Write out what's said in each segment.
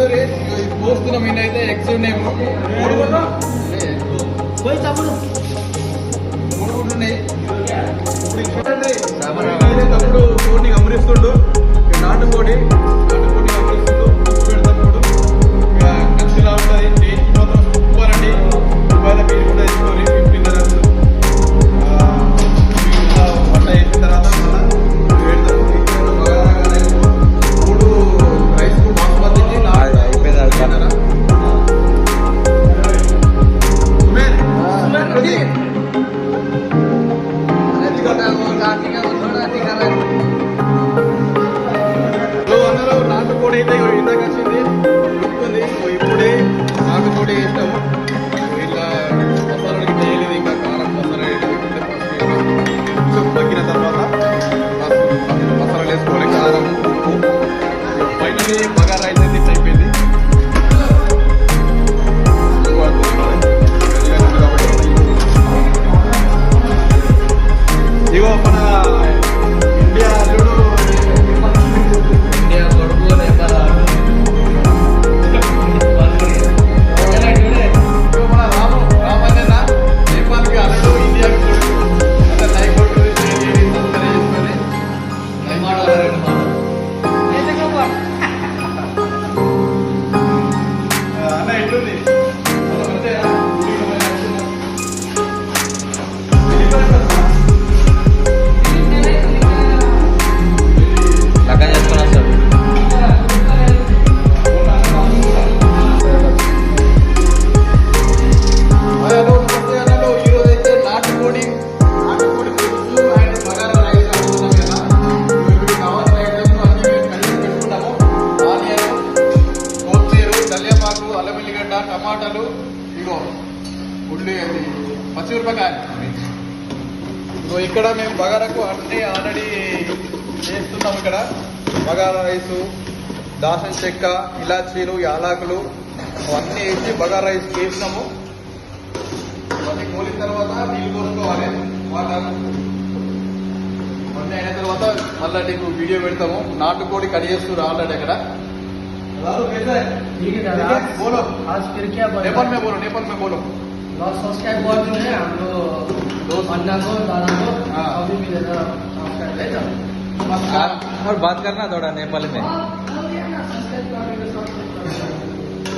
చూడరే పోస్తున్నాం ఏంటైతే ఎగ్స్ ఉన్నాయి పోయి తమ్ముడు. నాటుకోడి అయితే ఇగో ఇందాక వచ్చింది ఉడుకుతుంది ఇగో ఇప్పుడే నాటుకోడి వేస్తాము ఇట్లా మసాలాలు ఇట్లా వేయలేదు ఇంకా కారం మసాలా వేయలేదు ఇప్పుడే పసుపు వేసి కొంచెం మగ్గిన తర్వాత పసుపు మసాలాలు వేసుకోవాలి కారం ఉప్పు ఫైనల్లీ బగారా అయితే Hallelujah. కాకుండా టమాటాలు ఇగో ఉల్లి అది పచ్చిమిరపకాయలు సో ఇక్కడ మేము బగారాకు అన్నీ ఆల్రెడీ చేస్తున్నాం ఇక్కడ. బగారా రైసు దాసం చెక్క ఇలాచీలు యాలకులు అవన్నీ వేసి బగారా రైస్ చేసినాము. అవన్నీ కోలిన తర్వాత నీళ్ళు కోసుకోవాలి. వాటర్ అన్నీ అయిన తర్వాత మళ్ళీ నీకు వీడియో పెడతాము. నాటుకోడి కడిగేస్తున్నారు ఆల్రెడీ అక్కడ. लालू कैसा है ठीक है दादा बोलो आज फिर क्या बना नेपाल में बोलो नेपाल में बोलो लॉस सब्सक्राइब बहुत जो है हम लोग अन्ना को दादा को हाँ। अभी भी देना सब्सक्राइब ले जाओ नमस्कार और बात करना थोड़ा नेपाली में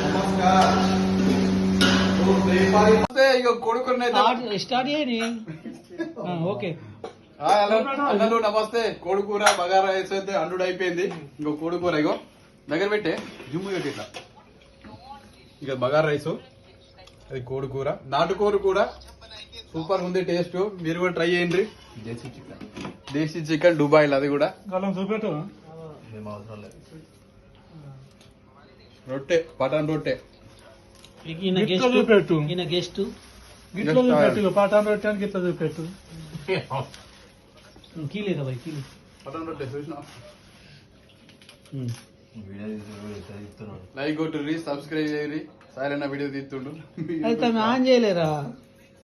नमस्कार तो नेपाली से ఇగో కొడుకుని అయితే स्टार्ट ये नहीं हाँ, ओके హాయ్ హలో అన్నలు నమస్తే కోడికూర బగారా రైస్ అయితే అండుడు అయిపోయింది ఇంకో కోడికూర ఇగో దగ్గర పెట్టే. జుమ్ము పెట్టి ఇట్లా. ఇక బగారా రైస్ అది కోడికూర నాటుకూర కూడా సూపర్ ఉంది టేస్ట్. మీరు కూడా ట్రై చేయండి. దేశీ చికెన్. దేశీ చికెన్ దుబాయ్లో అది కూడా. రొట్టె పటాన్ రొట్టె. చూపెట్టు. గెస్ట్ గిట్ల చూపెట్టు. పాఠాలు పెట్టాను గిట్ల చూపెట్టు. కీలేదా కీలే. పటాన్ రొట్టె చూసిన లైక్ కొట్టుర్రి సబ్స్క్రైబ్ చేయరి సాయలన్న వీడియో తీస్తుండు. అయితే ఆన్ చేయలేరా?